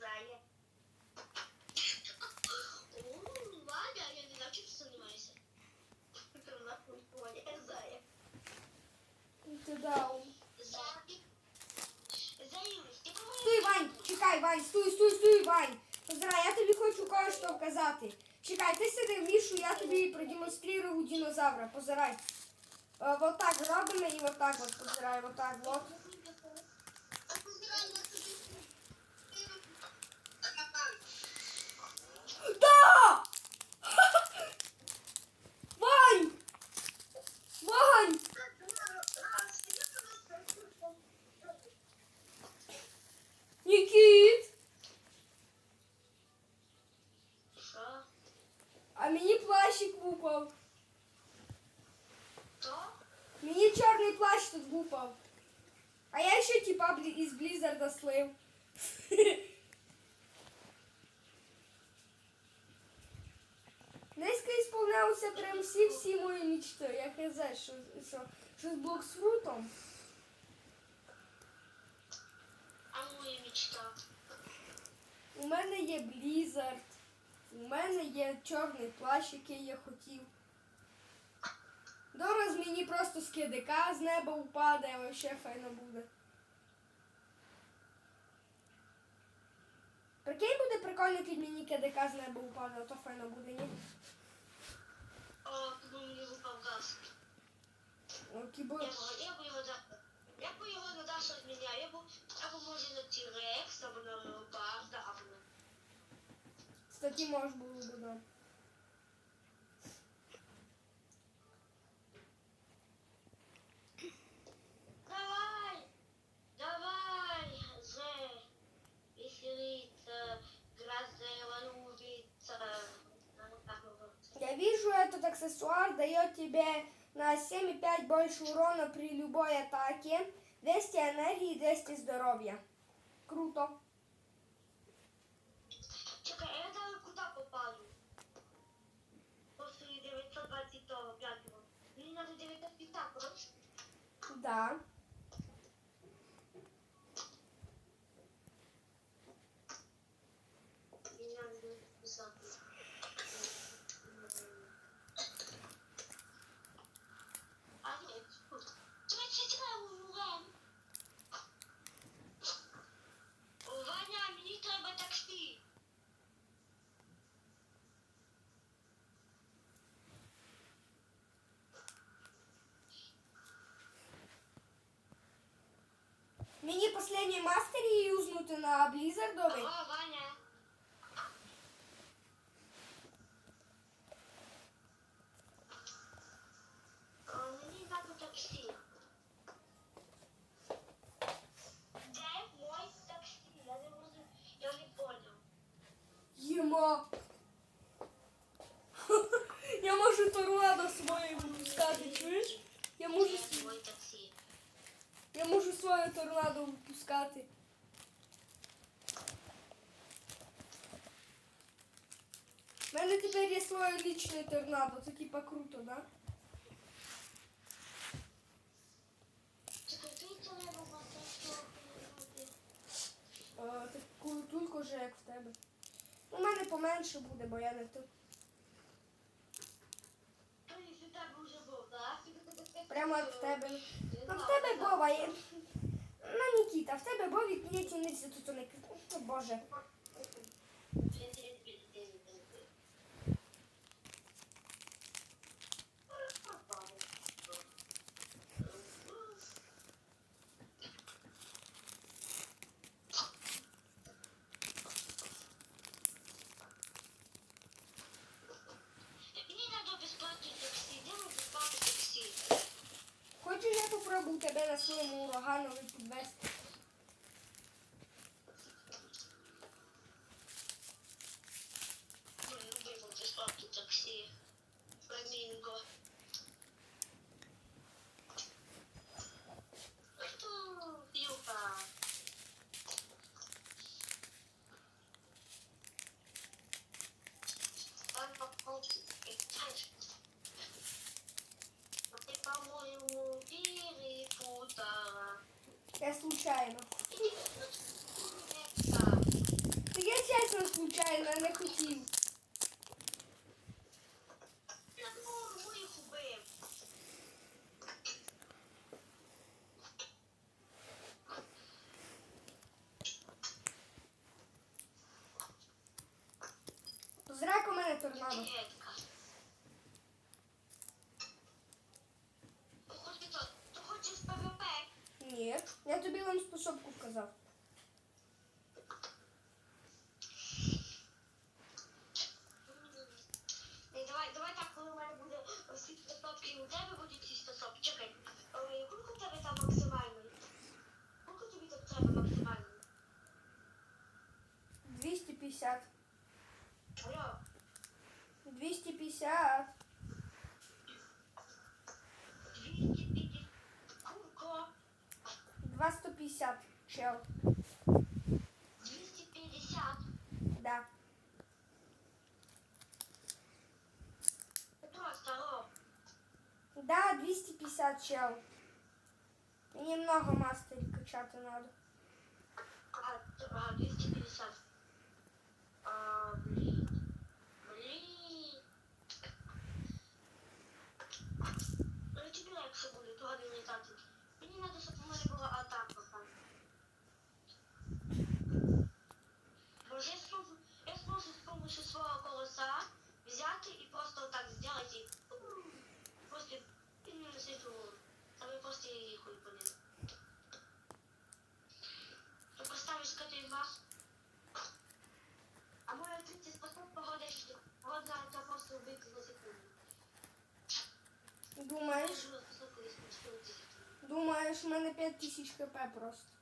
зая. О, Ваня, я не знаю, чим ти займаєшся. Нахуй, Ваня, зая. Ти дав. Зая. Заюсь, ти Стой, Вань, чекай, Вань, стой, стой, стой, Вань. Позирай, я тобі хочу кое-що вказати. Чекай, ти сиди в мішу, я тобі продемонстрирую динозавра. Позирай. Е, Вот так робимо і вот так от позирай, вот так вот. Плащ тут вупав. А я ще типа із Блізарда слив. Низько ісполнялися прям всі-всі мої мечти. Я хз, що, що, що з блоксфрутом. А моя мечта? У мене є Блізард. У мене є чорний плащ, який я хотів. Дораз мені просто з кидика з неба упаде, вообще файно буде. Прикинь буде прикольно, як мені кидика з неба упаде, то файно буде, ні? О, мені випав газ. О, кібо... Я, б- його да... Я б його на Дашу обміняв. Я б або може на Тірекс, або на Леопарда, або на... Кстати, можеш було б, да. Аксессуар дает тебе на 7,5 больше урона при любой атаке, 200 энергии и 200 здоровья. Круто. Чекай, а я зараз куди попаду? После 925 Мені треба 905, коротше. Да. Мені мастері юзнути на Блізардові. Алло, Ваня. Мені треба таксі. Де мой таксі? Я не можу, я не понял. Єма. Я можу торнадо своє випускати, чуєш? Я можу, Де мой таксі? Я можу своє торнадо випускати. У мене тепер є своє лічне торнадо, це типа круто, да? Це таку тульку вже як в тебе. У мене поменше буде, бо я не тут. І тебе вже був, так? Прямо в тебе. Ну в тебе Бова є. Ну, Нікіта, в тебе Бові є тянеться тут Боже. Sumu Rohanovic best. Mä en oikein voisi ottaa taksi. Flamingo. Я случайно. Так. чесно, случайно, я не хотів. Я. Зряка у мене торнадо. тобі вам способку вказав. Ні, давай, давай так, коли у мене буде всі стопки, і у тебе будуть ці стопки. Чекай, е, скільки в тебе там максимальний? Скільки тобі там треба максимальний? 250. Алло, 250. 250. Два сто пятьдесят, чел. Двести пятьдесят? Да. Просто лоб. Да, 250 чел. Немного мастерика чата надо. взяти і просто так зробити і просто і не світу. Там я просто її хуй понизу. Ты поставишь к этой вас. А моя третья способ погодишь, что одна это просто убить за секунду. Думаєш? Можу способку использовать. Думаєш, у мене 5000 хп просто.